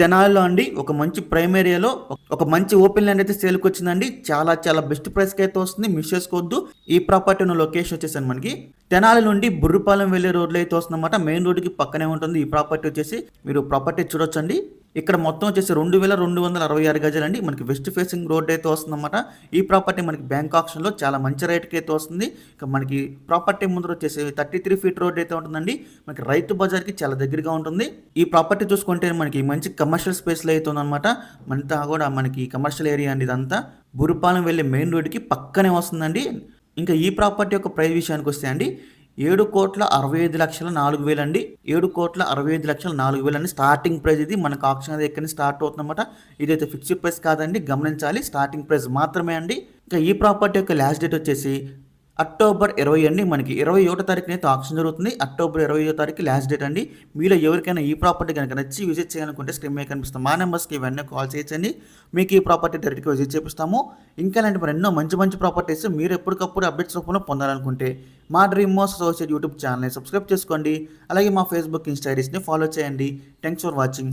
తెనాలిలో అండి ఒక మంచి ప్రైమ్ ఏరియాలో ఒక మంచి ఓపెన్ ల్యాండ్ అయితే సేల్కి వచ్చిందండి. చాలా చాలా బెస్ట్ ప్రైస్కి అయితే వస్తుంది. మిస్ చేసుకోవద్దు. ఈ ప్రాపర్టీ ఉన్న లొకేషన్ వచ్చేసాను మనకి. తెనాలి నుండి బుర్రుపాలెం వెళ్ళే రోడ్లో అయితే వస్తుందన్నమాట. మెయిన్ రోడ్డుకి పక్కనే ఉంటుంది ఈ ప్రాపర్టీ వచ్చేసి. మీరు ప్రాపర్టీ చూడొచ్చండి. ఇక్కడ మొత్తం వచ్చేసి రెండు వేల రెండు వందల అరవై ఆరు గజాలండి. మనకి వెస్ట్ ఫేసింగ్ రోడ్ అయితే వస్తుందన్నమాట. ఈ ప్రాపర్టీ మనకి బ్యాంక్ ఆప్షన్లో చాలా మంచి రేట్కి అయితే వస్తుంది. ఇక మనకి ప్రాపర్టీ ముందర వచ్చేసి థర్టీ త్రీ ఫీట్ రోడ్ అయితే ఉంటుందండి. మనకి రైతు బజార్కి చాలా దగ్గరగా ఉంటుంది. ఈ ప్రాపర్టీ చూసుకుంటే మనకి మంచి కమర్షియల్ స్పేస్లో అయితే ఉందన్నమాట. మనతా కూడా మనకి కమర్షియల్ ఏరియా అండి ఇదంతా. బురుపాలెం వెళ్ళే మెయిన్ రోడ్కి పక్కనే వస్తుందండి. ఇంకా ఈ ప్రాపర్టీ యొక్క ప్రైస్ విషయానికి వస్తే అండి ఏడు కోట్ల అరవై ఐదు లక్షల నాలుగు వేలు అండి ఏడు కోట్ల అరవై ఐదు లక్షల నాలుగు వేలు అండి స్టార్టింగ్ ప్రైస్ ఇది. మనకు ఆప్షన్ అది ఎక్కడి స్టార్ట్ అవుతుందన్నమాట. ఇదైతే ఫిక్స్డ్ ప్రైస్ కాదండి. గమనించాలి. స్టార్టింగ్ ప్రైస్ మాత్రమే అండి. ఇంకా ఈ ప్రాపర్టీ యొక్క లాస్ట్ డేట్ వచ్చేసి అక్టోబర్ ఇరవై అండి. మనకి ఇరవై ఒకటో తారీఖున అయితే ఆప్షన్ జరుగుతుంది. అక్టోబర్ ఇరవై తారీఖు లాస్ట్ డేట్ అండి. మీలో ఎవరికైనా ఈ ప్రాపర్టీ కనుక నచ్చి విజిట్ చేయాలనుకుంటే స్క్రీన్ మీద కనిపిస్తాం మా నెంబర్స్కి ఇవన్నీ కాల్ చేయొచ్చండి. మీకు ఈ ప్రాపర్టీ డైరెక్ట్గా విజిట్ చేపిస్తాము. ఇంకా ఇలాంటి మరి ఎన్నో మంచి మంచి ప్రాపర్టీస్ మీరు ఎప్పటికప్పుడు అప్డేట్స్ రూపంలో పొందాలనుకుంటే మా డ్రీమ్ మోస్ అసోసియేట్ యూట్యూబ్ ఛానల్ని సబ్స్క్రైబ్ చేసుకోండి. అలాగే మా ఫేస్బుక్ ఇన్స్టా ఫాలో చేయండి. Thanks for watching